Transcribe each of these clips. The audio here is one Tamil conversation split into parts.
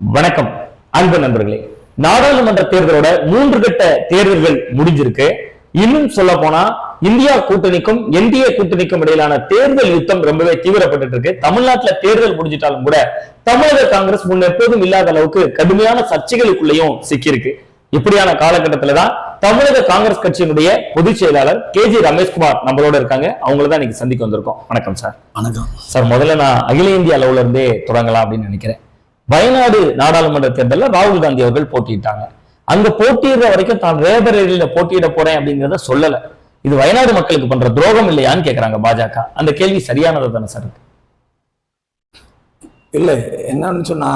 வணக்கம். அன்பு நண்பர்களே நாடாளுமன்ற தேர்தலோட மூன்று கட்ட தேர்தல்கள் முடிஞ்சிருக்கு. இன்னும் சொல்ல போனா இந்தியா கூட்டணிக்கும் என்டிஏ கூட்டணிக்கும் இடையிலான தேர்தல் யுத்தம் ரொம்பவே தீவிரப்பட்டு இருக்கு தமிழ்நாட்டுல தேர்தல் முடிஞ்சிட்டாலும் கூட தமிழக காங்கிரஸ் முன் எப்போதும் இல்லாத அளவுக்கு கடுமையான சர்ச்சைகளுக்குள்ளேயும் சிக்கியிருக்கு. இப்படியான காலகட்டத்துல தான் தமிழக காங்கிரஸ் கட்சியினுடைய பொதுச் செயலாளர் கே ஜி ரமேஷ்குமார் நம்மளோட இருக்காங்க. அவங்கள தான் இன்னைக்கு சந்திக்க வந்திருக்கோம். வணக்கம் சார். வணக்கம். சார் முதல்ல நான் அகில இந்திய அளவுல இருந்தே தொடங்கலாம் அப்படின்னு நினைக்கிறேன். வயநாடு நாடாளுமன்ற தேர்தலில் ராகுல் காந்தி அவர்கள் போட்டியிட்டாங்க. அங்க போட்டியிடுற வரைக்கும் தான் ரேபரேலியில போட்டியிட போறேன் அப்படிங்கறத சொல்லல. இது வயநாடு மக்களுக்கு பண்ற துரோகம் இல்லையான்னு கேக்குறாங்க பாஜக. அந்த கேள்வி சரியானது தானே சார்? இல்லை என்னன்னு சொன்னா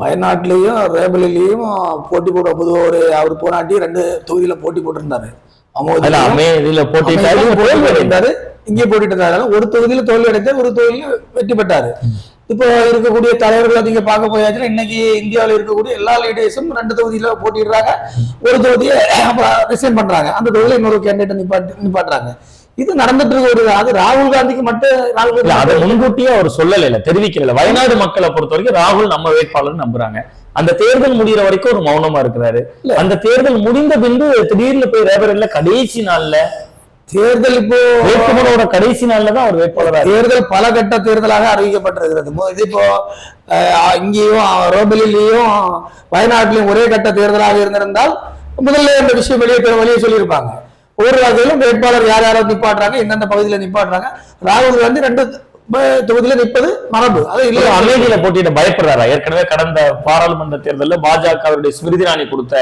வயநாட்டிலையும் ரேபலிலையும் போட்டி போட பொதுவாக ஒரு அவர் போனாட்டி ரெண்டு தொகுதியில போட்டி போட்டிருந்தாரு. அடைந்தாரு. இங்கே போட்டிட்டு இருந்தாரு. ஒரு தொகுதியில தோல்வி அடைந்தார் ஒரு தொகுதியில வெற்றி பெற்றாரு. இப்போ இருக்கக்கூடிய தலைவர்கள் நீங்க பார்க்க போயாச்சுன்னா இன்னைக்கு இந்தியாவில் இருக்கக்கூடிய எல்லா லீடர்ஸும் ரெண்டு தொகுதியில போட்டிடுறாங்க ஒரு தொகுதியை ரிசைன் பண்றாங்க. அந்த தொகுதியில இன்னொரு கேண்டிடேட் நிப்பாட்டி நிப்பாட்டுறாங்க. இது நடந்துட்டு இருக்க ஒரு அது ராகுல் காந்திக்கு மட்டும் ராகுல் அதை முன்கூட்டியே அவர் சொல்லல இல்ல தெரிவிக்கல. வயநாடு மக்களை பொறுத்த வரைக்கும் ராகுல் நம்ம வேட்பாளர் நம்புறாங்க. அந்த தேர்தல் முடியிற வரைக்கும் ஒரு மௌனமா இருக்கிறாரு. அந்த தேர்தல் முடிந்த பின்பு திடீர்னு போய் ரேபரேலில கடைசி நாள்ல தேர்தல் இப்போ வேட்புமனோட கடைசி நாள்ல தான் அவர் வேட்பாளரா தேர்தல் பல கட்ட தேர்தலாக அறிவிக்கப்பட்டிருக்கிறது. இது இப்போ இங்கேயும் ரோபலிலையும் வயநாட்டிலையும் ஒரே கட்ட தேர்தலாக இருந்திருந்தால் முதல்ல இந்த விஷயம் வெளியே வெளியே சொல்லியிருப்பாங்க. ஒவ்வொரு வகையிலும் வேட்பாளர் யார் யாரோ நிப்பாட்டுறாங்க எந்தெந்த பகுதியில நிப்பாட்டுறாங்க. ராகுல் காந்தி ரெண்டு தொகுதியில நிற்பது மரபு. அது இல்ல, அமேதியில போட்டியிட பயப்படுறாரா? ஏற்கனவே கடந்த பாராளுமன்ற தேர்தல்ல பாஜக அவருடைய ஸ்மிருதி இராணி கொடுத்த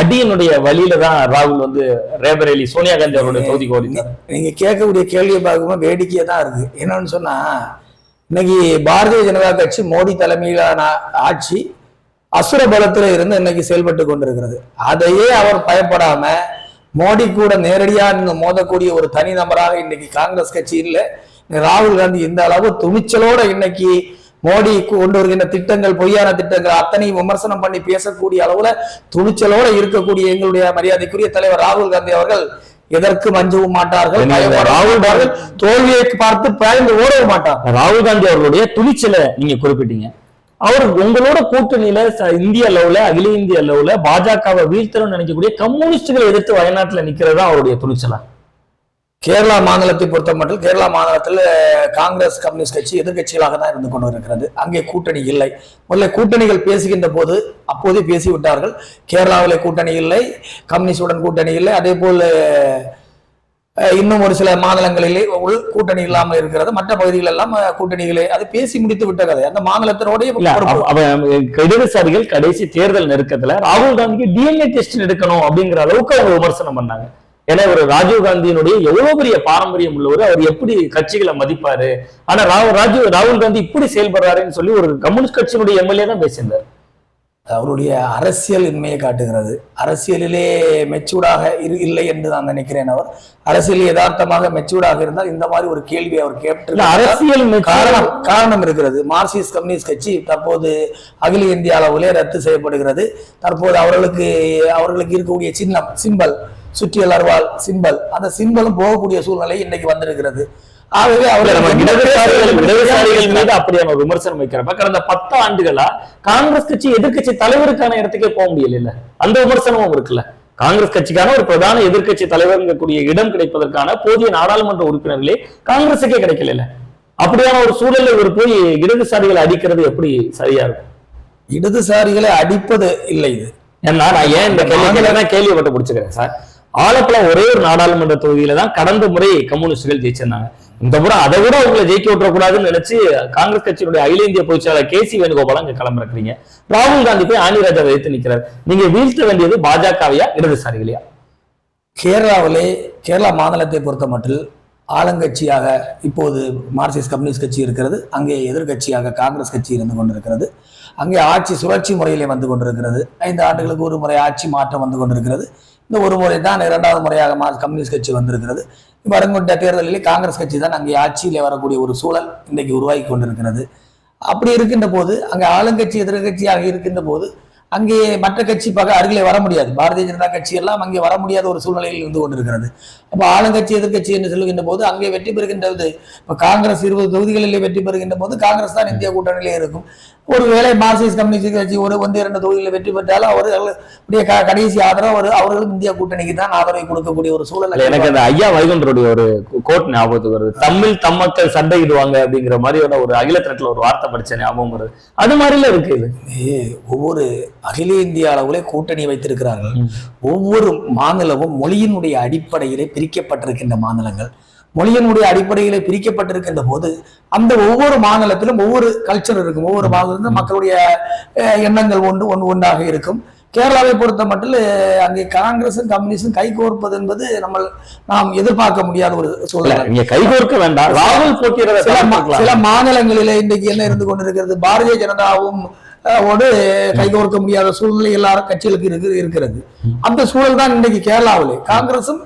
அடியினுடைய வழியில தான் ராகுல் வந்து ரேபரேலி சோனியா காந்தி அவருடைய தொகுதிக்கு ஓடினார். நீங்க கேட்கக்கூடிய கேள்வியை பார்க்கும்போது வேடிக்கையா தான் இருக்கு. என்னன்னு சொன்னா இன்னைக்கு பாரதிய ஜனதா கட்சி மோடி தலைமையிலான ஆட்சி அசுர பலத்துல இருந்து இன்னைக்கு செயல்பட்டு கொண்டிருக்கிறது. அதையே அவர் பயப்படாம மோடி கூட நேரடியா மோதக்கூடிய ஒரு தனி நபராக இன்னைக்கு காங்கிரஸ் கட்சி இல்ல. ராகுல் காந்தி இந்த அளவு துணிச்சலோட இன்னைக்கு மோடி கொண்டு வருகின்ற திட்டங்கள் பொய்யான திட்டங்கள் அத்தனையும் விமர்சனம் பண்ணி பேசக்கூடிய அளவுல துணிச்சலோட இருக்கக்கூடிய எங்களுடைய மரியாதைக்குரிய தலைவர் ராகுல் காந்தி அவர்கள் எதற்கும் அஞ்சவும் மாட்டார்கள் ராகுல் மாட்டார்கள். தோல்வியை பார்த்து பயந்து ஓடவும் மாட்டார்கள் ராகுல் காந்தி அவர்களுடைய துணிச்சலை நீங்க குறிப்பிட்டீங்க அவர் உங்களோட கூட்டணியில இந்திய அளவுல அகில இந்திய அளவுல பாஜகவை வீழ்த்தணும்னு நினைக்கக்கூடிய கம்யூனிஸ்டுகளை எதிர்த்து வயநாட்டுல நிக்கிறது அவருடைய துணிச்சலா கேரளா மாநிலத்தை பொறுத்த மட்டும் கேரளா மாநிலத்தில் காங்கிரஸ் கம்யூனிஸ்ட் கட்சி எதிர்க்கட்சிகளாக தான் இருந்து கொண்டு இருக்கிறது அங்கே கூட்டணி இல்லை. முதல்ல கூட்டணிகள் பேசுகின்ற போது அப்போதே பேசிவிட்டார்கள். கேரளாவில் கூட்டணி இல்லை கம்யூனிஸ்டுடன் கூட்டணி இல்லை. அதே போல் இன்னும் ஒரு சில மாநிலங்களிலே உள் கூட்டணி இல்லாமல் இருக்கிறது. மற்ற பகுதிகள் எல்லாம் கூட்டணிகளே அது பேசி முடித்து விட்ட கதை. அந்த மாநிலத்தினுடைய இடதுசாரிகள் கடைசி தேர்தல் நெருக்கத்துல ராகுல் காந்திக்கு டிஎன்ஏ டெஸ்ட் எடுக்கணும் அப்படிங்கிற அளவுக்கு அவங்க விமர்சனம் பண்ணாங்க. ஏன்னா ஒரு ராஜீவ் காந்தியினுடைய எவ்வளவு பெரிய பாரம்பரியம் உள்ளவர் அவர் எப்படி கட்சிகளை மதிப்பாரு? ஆனா ராகுல் ராஜீவ் ராகுல் காந்தி இப்படி செயல்படுறாருன்னு சொல்லி ஒரு கம்யூனிஸ்ட் கட்சியினுடைய எம்எல்ஏ தான் பேசியிருந்தார். அவருடைய அரசியல் இன்மையை காட்டுகிறது. அரசியலிலே மெச்சூர்டாக இரு இல்லை என்று நான் நினைக்கிறேன் அவர். அரசியல் யதார்த்தமாக மெச்சூர்டாக இருந்தால் இந்த மாதிரி ஒரு கேள்வி அவர் கேட்டு அரசியல் காரணம் காரணம் இருக்கிறது. மார்க்சிஸ்ட் கம்யூனிஸ்ட் கட்சி தற்போது அகில இந்திய அளவிலே ரத்து செய்யப்படுகிறது. தற்போது அவர்களுக்கு அவர்களுக்கு இருக்கக்கூடிய சின்னம் சிம்பல் சுற்றியல் அருவாள் சிம்பல். அந்த சிம்பலும் போகக்கூடிய சூழ்நிலை இன்னைக்கு வந்திருக்கிறது. ஆகவே இடதுசாரிகள் இடதுசாரிகள் மீது அப்படி நம்ம விமர்சனம் வைக்கிறப்ப கடந்த பத்து ஆண்டுகளா காங்கிரஸ் கட்சி எதிர்க்கட்சி தலைவருக்கான இடத்துக்கே போக முடியல இல்ல? அந்த விமர்சனமும் இருக்குல்ல காங்கிரஸ் கட்சிக்கான ஒரு பிரதான எதிர்க்கட்சி தலைவர்ங்கக்கூடிய இடம் கிடைப்பதற்கான போதிய நாடாளுமன்ற உறுப்பினர்களே காங்கிரஸுக்கே கிடைக்கல அப்படியான ஒரு சூழல்ல இவர் போய் இடதுசாரிகளை அடிக்கிறது எப்படி சரியா இருக்கும்? இடதுசாரிகளை அடிப்பது இல்லை இது. நான் ஏன் இந்த கேள்வி மட்டும் பிடிச்சுக்கிறேன் சார். ஆலப்புழா ஒரே ஒரு நாடாளுமன்ற தொகுதியில தான் கடந்த முறை கம்யூனிஸ்டுகள் ஜெயிச்சிருந்தாங்க. இந்த முறை அதை விட உங்களை ஜெயிக்க விட்டுறக்கூடாதுன்னு நினைச்சு காங்கிரஸ் கட்சியினுடைய அகில இந்திய பொதுச்செயலாளர் கே சி வேணுகோபால் அங்க களமிறக்குறீங்க ராகுல் காந்தி போய் ஆனிராஜா வைத்து நிக்கிறார். நீங்க வீழ்த்த வேண்டியது பாஜகவையா இடதுசாரிகளையா? கேரளாவிலே கேரளா மாநிலத்தை பொறுத்த மட்டில் ஆளுங்கட்சியாக இப்போது மார்க்சிஸ்ட் கம்யூனிஸ்ட் கட்சி இருக்கிறது. அங்கே எதிர்க்கட்சியாக காங்கிரஸ் கட்சி இருந்து கொண்டிருக்கிறது. அங்கே ஆட்சி சுழற்சி முறையிலே வந்து கொண்டிருக்கிறது. ஐந்து ஆண்டுகளுக்கு ஒரு முறை ஆட்சி மாற்றம் வந்து கொண்டிருக்கிறது. இந்த ஒரு முறை தான் இரண்டாவது முறையாக மா கம்யூனிஸ்ட் கட்சி வந்திருக்கிறது. வரங்கொண்ட தேர்தலிலே காங்கிரஸ் கட்சி தான் அங்கே ஆட்சியிலே வரக்கூடிய ஒரு சூழல் இன்றைக்கு உருவாகி கொண்டிருக்கிறது. அப்படி இருக்கின்ற போது அங்கே ஆளுங்கட்சி எதிர்கட்சியாக இருக்கின்ற போது அங்கே மற்ற கட்சி பக்க அருகிலே வர முடியாது. பாரதிய ஜனதா கட்சி எல்லாம் அங்கே வர முடியாத ஒரு சூழ்நிலையில் இருந்து கொண்டிருக்கிறது. அப்போ ஆளுங்கட்சி எதிர்க்கட்சி என்று சொல்லுகின்ற போது அங்கே வெற்றி பெறுகின்றது. இப்போ காங்கிரஸ் இருபது தொகுதிகளிலே வெற்றி பெறுகின்ற போது காங்கிரஸ் தான் இந்திய கூட்டணியிலே இருக்கும். ஒருவேளை மார்க்சிஸ்ட் கம்யூனிஸ்ட் கட்சி ஒரு ஒன்று இரண்டு தொகுதிகளில் வெற்றி பெற்றாலும் அவர்கள் உடைய க- கடைசி ஆதரவு அவர் அவர்களும் இந்திய கூட்டணிக்கு தான் ஆதரவை கொடுக்கக்கூடிய ஒரு சூழல் எனக்கு அந்த ஐயா வைகுண்டருடைய ஒரு கோட் ஞாபகத்துக்கு வருது. தமிழ் தம்மக்கள் சண்டையிடுவாங்க அப்படிங்கிற மாதிரியான ஒரு அகில தரத்துல ஒரு வார்த்தை படிச்ச ஞாபகம் வருது. அது மாதிரில இருக்கு இது. ஒவ்வொரு அகில இந்திய அளவிலே கூட்டணி வைத்திருக்கிறார்கள். ஒவ்வொரு மாநிலமும் மொழியினுடைய அடிப்படையிலே பிரிக்கப்பட்டிருக்கின்ற மாநிலங்கள். மொழியினுடைய அடிப்படையிலே பிரிக்கப்பட்டிருக்கின்ற போது அந்த ஒவ்வொரு மாநிலத்திலும் ஒவ்வொரு கல்ச்சர் இருக்கும். ஒவ்வொரு மாநிலத்திலும் மக்களுடைய எண்ணங்கள் ஒன்று ஒன்று ஒன்றாக இருக்கும். கேரளாவை பொறுத்த மட்டும் அங்கே காங்கிரசும் கம்யூனிஸ்டும் கைகோர்ப்பது என்பது நம்ம நாம் எதிர்பார்க்க முடியாத ஒரு நீங்க கைகோர்க்க வேண்டாம். ராகுல் போட்டியிடறத சில மாநிலங்களிலே இன்றைக்கு என்ன இருந்து கொண்டிருக்கிறது? பாரதிய ஜனதாவும் ஓடு கைகோர்க்க முடியாத சூழ்நிலை எல்லாரும் கட்சிகளுக்கு இருக்கு இருக்கிறது. அந்த சூழல் தான் இன்றைக்கு கேரளாவிலே. காங்கிரசும்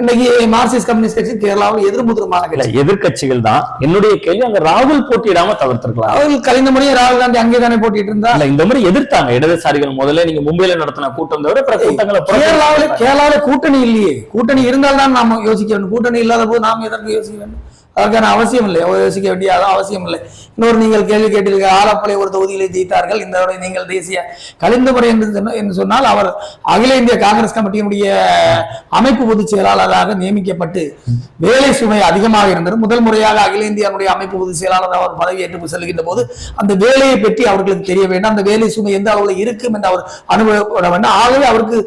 இன்னைக்கு மார்க்சிஸ்ட் கம்யூனிஸ்ட் கட்சி கேரளாவில் எதிர்முதிரமான கட்சி. எதிர்க்கட்சிகள் தான். என்னுடைய கேள்வி அங்க ராகுல் போட்டியிடாம தவிர்த்திருக்கலாம். அவர்கள் கலைந்த முறையே ராகுல் காந்தி அங்கே தானே போட்டிட்டு இருந்தா? இல்ல இந்த மாதிரி எதிர்த்தாங்க. இடதுசாரிகள் முதல்ல நீங்க மும்பையில நடத்தின கூட்டம் தவிர பிற கூட்டங்களை கேரளாவில கேரளாவில கூட்டணி இல்லையே. கூட்டணி இருந்தால் தான் நாம யோசிக்க வேண்டும். கூட்டணி இல்லாத போது நாம் எதற்கு யோசிக்க வேண்டும்? அதற்கான அவசியம் இல்லை. யோசிக்க வேண்டிய அவசியம் இல்லை. இன்னொரு நீங்கள் கேள்வி கேட்டீர்கள் ஆலப்பளை ஒரு தொகுதியிலே ஜெயித்தார்கள். இந்த நீங்கள் தேசிய கலிந்த முறை என்று என்று சொன்னால் அவர் அகில இந்திய காங்கிரஸ் கமிட்டியினுடைய அமைப்பு பொதுச் செயலாளராக நியமிக்கப்பட்டு வேலை சுமை அதிகமாக இருந்தது. முதல் முறையாக அகில இந்தியாவுடைய அமைப்பு பொதுச் செயலாளர் அவர் பதவியேற்று செல்கின்ற போது அந்த வேலையை பற்றி அவர்களுக்கு தெரிய வேண்டும். அந்த வேலை சுமை எந்த அளவில் இருக்கும் என்று அவர் அனுபவப்பட வேண்டும். ஆகவே அவருக்கு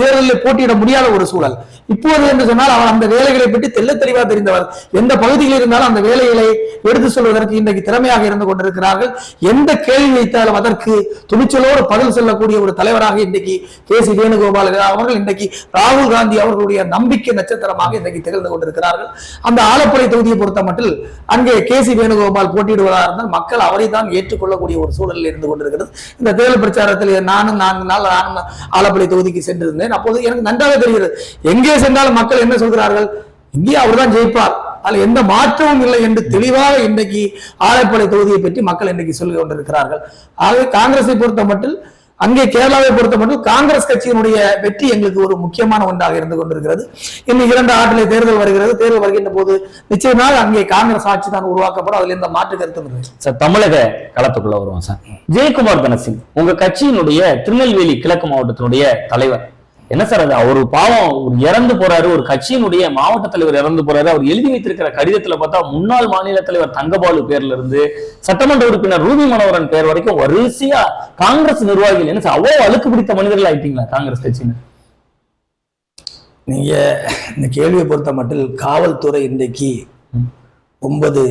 தேர்தலில் போட்டியிட முடியாத ஒரு சூழல். இப்போது என்று சொன்னால் அவர் அந்த வேலைகளை பற்றி தெல்ல தெளிவாக தெரிந்தவர் எந்த பகுதியில் இருந்தாலும் அந்த வேலைகளை எடுத்து சொல்வதற்கு இன்றைக்கு திறமையாக இருந்து கொண்டிருக்கிறார்கள். எந்த கேள்வி வைத்தாலும் அதற்கு துணிச்சலோடு பதில் சொல்லக்கூடிய ஒரு தலைவராக இன்றைக்கு கே சி வேணுகோபால் அவர்கள் இன்றைக்கு ராகுல் காந்தி அவர்களுடைய நம்பிக்கை நட்சத்திரமாக இன்றைக்கு திகழ்ந்து கொண்டிருக்கிறார்கள். அந்த ஆலப்புழை தொகுதியை பொறுத்த மட்டில் அங்கே கே சி வேணுகோபால் போட்டியிடுவதாக இருந்தால் மக்கள் அவரை தான் ஏற்றுக்கொள்ளக்கூடிய ஒரு சூழலில் இருந்து கொண்டிருக்கிறது. இந்த தேர்தல் பிரச்சாரத்தில் நானும் நான்கு நாள் நானும் ஆலப்புழை தொகுதிக்கு சென்றிருந்தேன். அப்போது எனக்கு நன்றாக தெரிகிறது. எங்கே சென்றாலும் மக்கள் என்ன சொல்கிறார்கள்? இங்கே அவர்தான் ஜெயிப்பார். அதில் எந்த மாற்றமும் இல்லை என்று தெளிவாக இன்றைக்கு ஆலைப்பாளை தொகுதியை பற்றி மக்கள் இன்றைக்கு சொல்லிக் கொண்டிருக்கிறார்கள். ஆகவே காங்கிரஸை பொறுத்த மட்டும் அங்கே கேரளாவை பொறுத்த மட்டும் காங்கிரஸ் கட்சியினுடைய வெற்றி எங்களுக்கு ஒரு முக்கியமான ஒன்றாக இருந்து கொண்டிருக்கிறது. இன்னும் இரண்டு ஆண்டிலே தேர்தல் வருகிறது. தேர்தல் வருகின்ற போது நிச்சயமாக அங்கே காங்கிரஸ் ஆட்சி தான் உருவாக்கப்படும். அதில் எந்த மாற்று கருத்தும் சார் தமிழக களத்துக்குள்ள வருவோம் சார். ஜெயக்குமார் தனசிங் உங்க கட்சியினுடைய திருநெல்வேலி கிழக்கு மாவட்டத்தினுடைய தலைவர். என்ன சார் அது? அவர் பாவம் இறந்து போறாரு. ஒரு கட்சியினுடைய மாவட்ட தலைவர் இறந்து போறாரு. அவர் எழுதி வைத்திருக்கிற கடிதத்துல பார்த்தா முன்னாள் மாநில தலைவர் தங்கபாலு பேர்ல இருந்து சட்டமன்ற உறுப்பினர் ரூபி மனோகரன் பேர் வரைக்கும் வரிசையா காங்கிரஸ் நிர்வாகிகள் என்ன சார் அவ்வளவு அழுக்கு பிடித்த மனிதர்கள் ஆயிட்டீங்களா காங்கிரஸ் கட்சியினர்? நீங்க இந்த கேள்வியை பொறுத்த மட்டில் காவல்துறை இன்றைக்கு ஒன்பது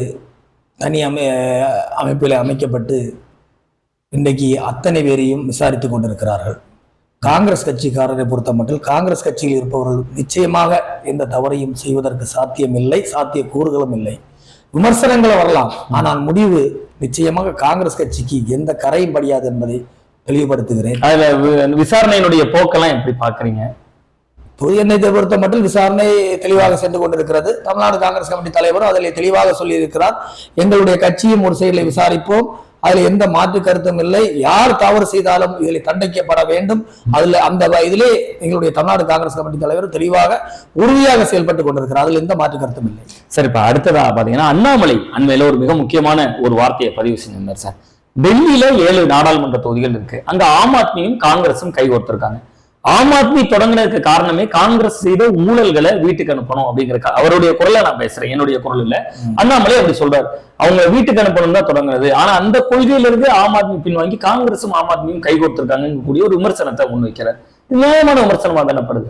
தனி அமை அமைப்பில் அமைக்கப்பட்டு இன்றைக்கு அத்தனை பேரையும் விசாரித்துக் கொண்டிருக்கிறார்கள். காங்கிரஸ் கட்சிக்காரரை பொறுத்த மட்டில் காங்கிரஸ் கட்சியில் இருப்பவர்கள் நிச்சயமாக எந்த தவறையும் செய்வதற்கு சாத்தியமில்லை சாத்திய கூறுகளும் இல்லை. விமர்சனங்கள் வரலாம். ஆனால் முடிவு நிச்சயமாக காங்கிரஸ் கட்சிக்கு எந்த கரையும் படியாது என்பதை தெளிவுபடுத்துகிறேன். அதுல விசாரணையினுடைய போக்கெல்லாம் எப்படி பாக்குறீங்க பொது எண்ணத்தை பொறுத்த மட்டும் விசாரணை தெளிவாக சென்று கொண்டிருக்கிறது. தமிழ்நாடு காங்கிரஸ் கமிட்டி தலைவரும் அதில் தெளிவாக சொல்லியிருக்கிறார். எங்களுடைய கட்சியும் ஒரு செயலை விசாரிப்போம். அதில் எந்த மாற்று கருத்தும் இல்லை. யார் தவறு செய்தாலும் இதில் தண்டிக்கப்பட வேண்டும். அதுல அந்த இதிலே எங்களுடைய தமிழ்நாடு காங்கிரஸ் கமிட்டி தலைவர் தெளிவாக உறுதியாக செயல்பட்டு கொண்டிருக்கிறார். அதில் எந்த மாற்று கருத்தும் இல்லை. சார் இப்ப அடுத்ததா பாத்தீங்கன்னா அண்ணாமலை அண்மையில ஒரு மிக முக்கியமான ஒரு வார்த்தையை பதிவு செஞ்சிருந்தார் சார். டெல்லியில ஏழு நாடாளுமன்ற தொகுதிகள் இருக்கு. அங்க ஆம் ஆத்மியும் காங்கிரஸும் கைகோர்த்திருக்காங்க ஆம் ஆத்மி தொடங்கினதுக்கு காரணமே காங்கிரஸ் செய்த ஊழல்களை வீட்டுக்கு அனுப்பணும் அப்படிங்கிற கா- அவருடைய குரலை நான் பேசுறேன் என்னுடைய குரல் இல்ல. அண்ணாமலை அப்படி சொல்றாரு. அவங்க வீட்டுக்கு அனுப்பணும் தான் தொடங்குறது ஆனா அந்த கொள்கையில இருந்து ஆம் ஆத்மி பின்வாங்கி காங்கிரஸும் ஆம் ஆத்மியும் கைகோர்த்திருக்காங்க கூடிய ஒரு விமர்சனத்தை முன்வைக்கிறார் நியாயமான விமர்சனமா தானப்படுது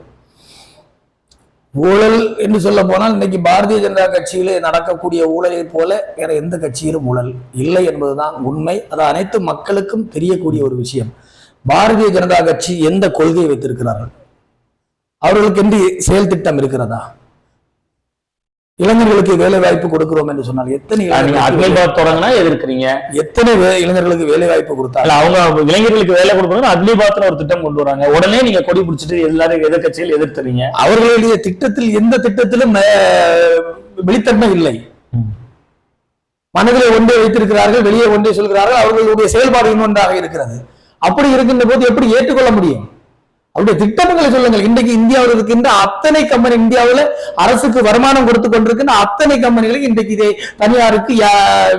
ஊழல் என்று சொல்ல போனால் இன்னைக்கு பாரதிய ஜனதா கட்சியிலே நடக்கக்கூடிய ஊழலை போல வேற எந்த கட்சியிலும் ஊழல் இல்லை என்பதுதான் உண்மை. அது அனைத்து மக்களுக்கும் தெரியக்கூடிய ஒரு விஷயம். பாரதிய ஜனதா கட்சி எந்த கொள்கையை வைத்திருக்கிறார்கள்? அவர்களுக்கு என்று செயல் திட்டம் இருக்கிறதா? இளைஞர்களுக்கு வேலை வாய்ப்பு கொடுக்கிறோம் என்று சொன்னால் எத்தனை தொடங்கினா எதிர்க்கிறீங்க. எத்தனை இளைஞர்களுக்கு வேலை வாய்ப்பு கொடுத்தார்கள் இல்ல அவங்க இளைஞர்களுக்கு வேலை கொடுக்கணும் அக்னிபாத்னு ஒரு திட்டம் கொண்டு வராங்க. உடனே நீங்க கொடி பிடிச்சிட்டு எல்லாரும் எதிர்க்கட்சியில் எதிர்த்துறீங்க. அவர்களுடைய திட்டத்தில் எந்த திட்டத்திலும் வெளித்தன்மை இல்லை. மனதிலே ஒன்றே வைத்திருக்கிறார்கள் வெளியே ஒன்றே சொல்கிறார்கள் அவர்களுடைய செயல்பாடு இன்னொன்றாக இருக்கிறது. அப்படி இருக்கின்ற போது எப்படி ஏற்றுக்கொள்ள முடியும்? அவருடைய திட்டங்களை சொல்லுங்கள். இன்றைக்கு இந்தியாவில் இருக்கின்ற அத்தனை கம்பெனி இந்தியாவில் அரசுக்கு வருமானம் கொடுத்து கொண்டிருக்கின்ற அத்தனை கம்பெனிகளுக்கு இன்றைக்கு இதை தனியாருக்கு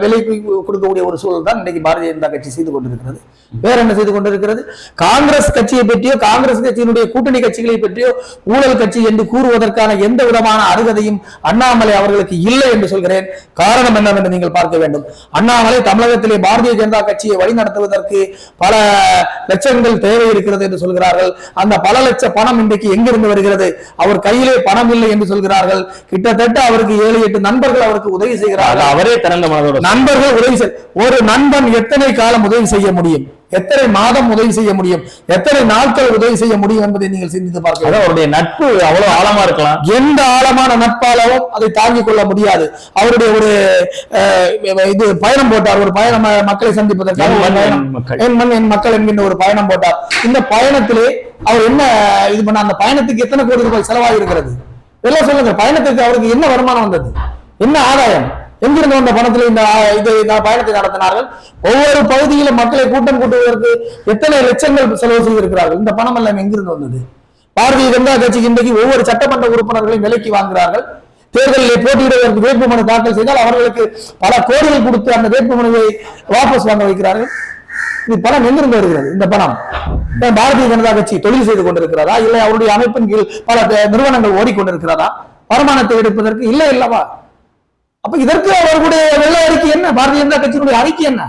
விலை கொடுக்கக்கூடிய ஒரு சூழல் தான் இன்றைக்கு பாரதிய ஜனதா கட்சி செய்து கொண்டிருக்கிறது. வேற என்ன செய்து கொண்டிருக்கிறது? காங்கிரஸ் கட்சியை பற்றியோ காங்கிரஸ் கட்சியினுடைய கூட்டணி கட்சிகளை பற்றியோ ஊழல் கட்சி என்று கூறுவதற்கான எந்த விதமான அருகதையும் அண்ணாமலை அவர்களுக்கு இல்லை என்று சொல்கிறேன். காரணம் என்னவென்று நீங்கள் பார்க்க வேண்டும். அண்ணாமலை தமிழகத்திலே பாரதிய ஜனதா கட்சியை வழிநடத்துவதற்கு பல லட்சங்கள் தேவை இருக்கிறது என்று சொல்கிறார்கள். அந்த பல லட்ச பணம் இன்றைக்கு எங்கிருந்து வருகிறது? அவர் கையிலே பணம் இல்லை என்று சொல்கிறார்கள். கிட்டத்தட்ட அவருக்கு ஏழு எட்டு நண்பர்கள் அவருக்கு உதவி செய்கிறார்கள். அவரே திறந்த மனதோட நண்பர்கள் உதவி ஒரு நண்பன் எத்தனை காலம் உதவி செய்ய முடியும்? எத்தனை மாதம் உதவி செய்ய முடியும்? எத்தனை நாட்கள் உதவி செய்ய முடியும் என்பதை நீங்கள் சிந்தித்து பார்க்க அவருடைய நட்பு அவ்வளவு ஆழமா இருக்கலாம். எந்த ஆழமான நட்பாலவும் அதை தாங்கிக் கொள்ள முடியாது. அவருடைய ஒரு இது பயணம் போட்டார். ஒரு பயணம் மக்களை சந்திப்பதற்காக என் மண். என் மக்கள். என்கின்ற ஒரு பயணம் போட்டார். இந்த பயணத்திலே அவர் என்ன இது பண்ண அந்த பயணத்துக்கு எத்தனை கோடி ரூபாய் செலவாகி இருக்கிறது எல்லாம் சொல்லுங்க பயணத்துக்கு அவருக்கு என்ன வருமானம் வந்தது? என்ன ஆதாயம்? எங்கிருந்து வந்த பணத்தில் இந்த இதை இந்த பயணத்தை நடத்தினார்கள்? ஒவ்வொரு பகுதியிலும் மக்களை கூட்டம் கூட்டுவதற்கு எத்தனை லட்சங்கள் செலவு செய்திருக்கிறார்கள்? இந்த பணம் எல்லாம் எங்கிருந்து வந்தது? பாரதிய ஜனதா கட்சிக்கு இன்றைக்கு ஒவ்வொரு சட்டமன்ற உறுப்பினர்களையும் விலைக்கு வாங்குகிறார்கள். தேர்தலில் போட்டியிடுவதற்கு வேட்புமனு தாக்கல் செய்தால் அவர்களுக்கு பல கோடிகள் கொடுத்து அந்த வேட்புமனுவை வாபஸ் வாங்க வைக்கிறார்கள். இது பணம் எங்கிருந்து வருகிறது? இந்த பணம். பாரதிய ஜனதா கட்சி தொழில் செய்து கொண்டிருக்கிறதா? இல்லை அவருடைய அமைப்பின் கீழ் பல நிறுவனங்கள் ஓடிக்கொண்டிருக்கிறதா? வருமானத்தை எடுப்பதற்கு இல்லை இல்லவா அப்ப இதற்கு அவர்களுடைய வெள்ள அறிக்கை என்ன? பாரதிய ஜனதா கட்சியினுடைய அறிக்கை என்ன?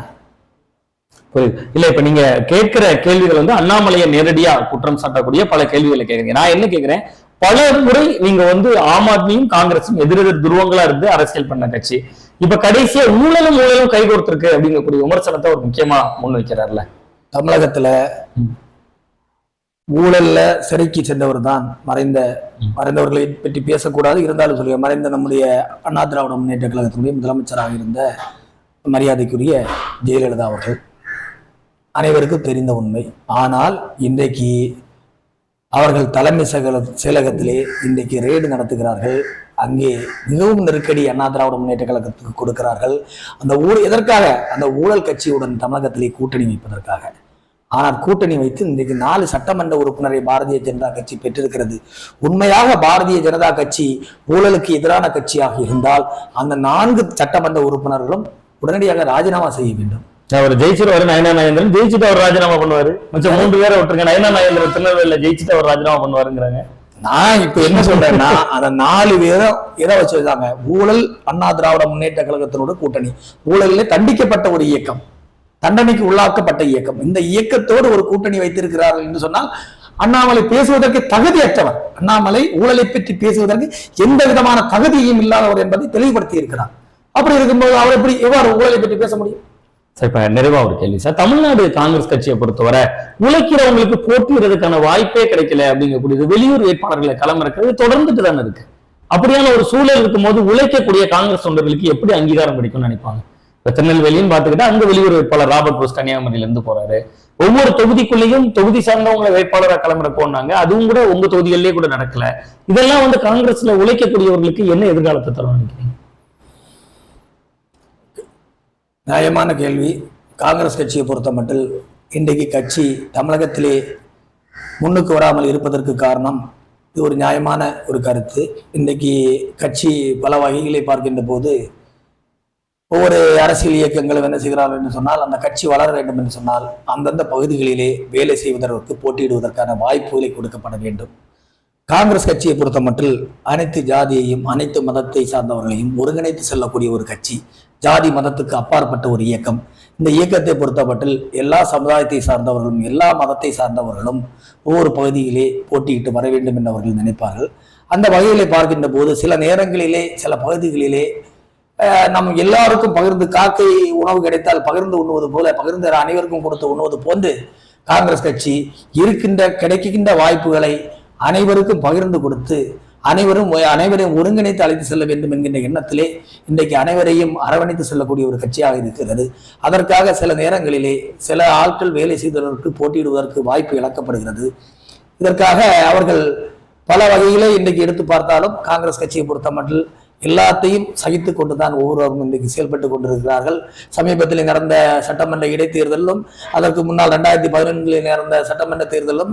இல்ல இப்ப நீங்க கேட்கிற கேள்விகள் வந்து அண்ணாமலையை நேரடியா குற்றம் சாட்டக்கூடிய பல கேள்விகளை கேக்குறீங்க நான் என்ன கேக்குறேன் பல முறை நீங்க வந்து ஆம் ஆத்மியும் காங்கிரஸும் எதிரெதிர் துருவங்களா இருந்து அரசியல் பண்ண கட்சி. இப்ப கடைசியா ஊழலும் ஊழலும் கை கோர்த்திருக்கு அப்படிங்கக்கூடிய விமர்சனத்தை ஒரு முக்கியமா முன் வைக்கிறார்ல தமிழகத்துல ஊழல்ல சிறைக்கு சென்றவர் தான் மறைந்த மறைந்தவர்களை பற்றி பேசக்கூடாது. இருந்தாலும் சொல்லுவேன் மறைந்த நம்முடைய அண்ணா திராவிட முன்னேற்ற கழகத்தினுடைய முதலமைச்சராக இருந்த மரியாதைக்குரிய ஜெயலலிதா அவர்கள். அனைவருக்கும் தெரிந்த உண்மை. ஆனால் இன்றைக்கு அவர்கள் தலைமை செயல செயலகத்திலே இன்றைக்கு ரெய்டு நடத்துகிறார்கள். அங்கே மிகவும் நெருக்கடி அண்ணா திராவிட முன்னேற்ற கழகத்துக்கு கொடுக்கிறார்கள். அந்த ஊழல் எதற்காக? அந்த ஊழல் கட்சியுடன் தமிழகத்திலே கூட்டணி வைப்பதற்காக. ஆனால் கூட்டணி வைத்து இன்றைக்கு நாலு சட்டமன்ற உறுப்பினரை பாரதிய ஜனதா கட்சி பெற்றிருக்கிறது. உண்மையாக பாரதிய ஜனதா கட்சி ஊழலுக்கு எதிரான கட்சியாக இருந்தால் அந்த நான்கு சட்டமன்ற உறுப்பினர்களும் உடனடியாக ராஜினாமா செய்ய வேண்டும். அவர் ஜெயிச்சிருவாரு நயனா நாகேந்திரன் ஜெயிச்சுட்டு அவர் ராஜினாமா பண்ணுவாரு. மிச்சம் மூன்று பேரை விட்டுருங்க. நயனா நாகேந்திரன் திருநெல்வேலியில ஜெயிச்சுட்டு அவர் ராஜினாமா பண்ணுவாருங்கிறாங்க. நான் இப்ப என்ன சொல்றேன்னா அந்த நாலு பேரும் எதை வச்சு வச்சாங்க ஊழல் அண்ணா திராவிட முன்னேற்ற கழகத்தினோட கூட்டணி. ஊழலில் தண்டிக்கப்பட்ட ஒரு இயக்கம். தண்டனைக்கு உள்ளாக்கப்பட்ட இயக்கம். இந்த இயக்கத்தோடு ஒரு கூட்டணி வைத்திருக்கிறார்கள் என்று சொன்னால் அண்ணாமலை பேசுவதற்கு தகுதியற்றவர் அண்ணாமலை ஊழலை பற்றி பேசுவதற்கு எந்த விதமான தகுதியும் இல்லாதவர் என்பதை தெளிவுபடுத்தி இருக்கிறார் அப்படி இருக்கும்போது அவர் எப்படி எவ்வாறு ஊழலை பற்றி பேச முடியும்? சார் இப்ப நிறைவா ஒரு கேள்வி. சார் தமிழ்நாடு காங்கிரஸ் கட்சியை பொறுத்தவரை உழைக்கிறவங்களுக்கு போட்டிடுறதுக்கான வாய்ப்பே கிடைக்கல அப்படிங்கக்கூடியது வெளியூர் வேட்பாளர்களை களமிறக்கிறது தொடர்ந்துட்டு தானே இருக்கு. அப்படியான ஒரு சூழல் இருக்கும்போது உழைக்கக்கூடிய காங்கிரஸ் தொண்டர்களுக்கு எப்படி அங்கீகாரம் கிடைக்கும்னு நினைப்பாங்க? இப்போ திருநெல்வேலின்னு பார்த்துக்கிட்டா அங்க வெளியூர் வேட்பாளர் ராபர்ட் போஸ் கன்னியாகுமரியில இருந்து போறாரு. ஒவ்வொரு தொகுதிக்குள்ளேயும் தொகுதி சார்ந்தவங்களை வேட்பாளரா போனாங்க அதுவும் கூட உங்க தொகுதிகளிலேயே கூட நடக்கல. இதெல்லாம் வந்து காங்கிரஸ்ல உழைக்கக்கூடியவர்களுக்கு என்ன எதிர்காலத்தை தரும் நினைக்கிறீங்க? நியாயமான கேள்வி. காங்கிரஸ் கட்சியை பொறுத்த மட்டும் இன்றைக்கு கட்சி தமிழகத்திலே முன்னுக்கு வராமல் இருப்பதற்கு காரணம் இது ஒரு நியாயமான ஒரு கருத்து. இன்றைக்கு கட்சி பல வகைகளை பார்க்கின்ற போது ஒவ்வொரு அரசியல் இயக்கங்களும் என்ன செய்கிறார்கள் என்று சொன்னால் அந்த கட்சி வளர வேண்டும் என்று சொன்னால் அந்தந்த பகுதிகளிலே வேலை செய்வதற்கு போட்டியிடுவதற்கான வாய்ப்புகளை கொடுக்கப்பட வேண்டும். காங்கிரஸ் கட்சியை பொறுத்த மட்டில் அனைத்து ஜாதியையும் அனைத்து மதத்தை சார்ந்தவர்களையும் ஒருங்கிணைத்து செல்லக்கூடிய ஒரு கட்சி ஜாதி மதத்துக்கு அப்பாற்பட்ட ஒரு இயக்கம். இந்த இயக்கத்தை பொறுத்தமட்டில் எல்லா சமுதாயத்தை சார்ந்தவர்களும் எல்லா மதத்தை சார்ந்தவர்களும் ஒவ்வொரு பகுதியிலே போட்டியிட்டு வர வேண்டும் என்று அவர்கள் நினைப்பார்கள். அந்த வகையிலே பார்க்கின்ற போது சில நேரங்களிலே சில பகுதிகளிலே நம் எல்லாருக்கும் பகிர்ந்து காக்கை உணவு கிடைத்தால் பகிர்ந்து உண்ணுவது போல பகிர்ந்து அனைவருக்கும் கொடுத்து உண்ணுவது போன்று காங்கிரஸ் கட்சி இருக்கின்ற கிடைக்கின்ற வாய்ப்புகளை அனைவருக்கும் பகிர்ந்து கொடுத்து அனைவரும் அனைவரையும் ஒருங்கிணைத்து அழைத்து செல்ல வேண்டும் என்கின்ற எண்ணத்திலே இன்றைக்கு அனைவரையும் அரவணைத்து செல்லக்கூடிய ஒரு கட்சியாக இருக்கிறது. அதற்காக சில நேரங்களிலே சில ஆட்கள் வேலை செய்தவர்களுக்கு போட்டியிடுவதற்கு வாய்ப்பு இழக்கப்படுகிறது. இதற்காக அவர்கள் பல வகையிலே இன்றைக்கு எடுத்து பார்த்தாலும் காங்கிரஸ் கட்சியை பொறுத்த மட்டும் எல்லாத்தையும் சகித்து கொண்டு தான் ஒவ்வொருவரும் இன்றைக்கு செயல்பட்டு கொண்டிருக்கிறார்கள். சமீபத்தில் நடந்த சட்டமன்ற இடைத்தேர்தலிலும் அதற்கு முன்னால் ரெண்டாயிரத்தி பதினொன்றில் நடந்த சட்டமன்ற தேர்தலும்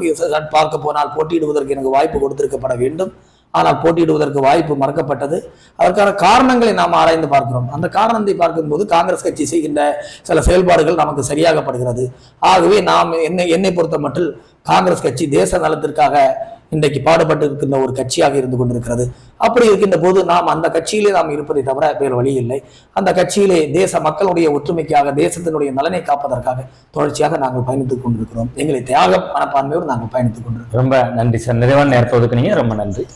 பார்க்க போனால் போட்டியிடுவதற்கு எனக்கு வாய்ப்பு கொடுத்திருக்கப்பட வேண்டும். ஆனால் போட்டியிடுவதற்கு வாய்ப்பு மறக்கப்பட்டது. அதற்கான காரணங்களை நாம் ஆராய்ந்து பார்க்கிறோம். அந்த காரணத்தை பார்க்கும்போது காங்கிரஸ் கட்சி செய்கின்ற சில செயல்பாடுகள் நமக்கு சரியாகப்படுகிறது. ஆகவே நாம் என்னை என்னை பொறுத்த மட்டில் காங்கிரஸ் கட்சி தேச நலத்திற்காக இன்றைக்கு பாடுபட்டு இருக்கின்ற ஒரு கட்சியாக இருந்து கொண்டிருக்கிறது. அப்படி இருக்கின்ற போது நாம் அந்த கட்சியிலே நாம் இருப்பதை தவிர வேறு வழி இல்லை. அந்த கட்சியிலே தேச மக்களுடைய ஒற்றுமைக்காக தேசத்தினுடைய நலனை காப்பதற்காக தொடர்ச்சியாக நாங்கள் பயணித்துக் கொண்டிருக்கிறோம். எங்களை தியாக மனப்பான்மையோடு நாங்கள் பயணித்துக் கொண்டிருக்கிறோம். ரொம்ப நன்றி சார். நிறைவான நேரத்தை ஒதுக்குனீங்க ரொம்ப நன்றி.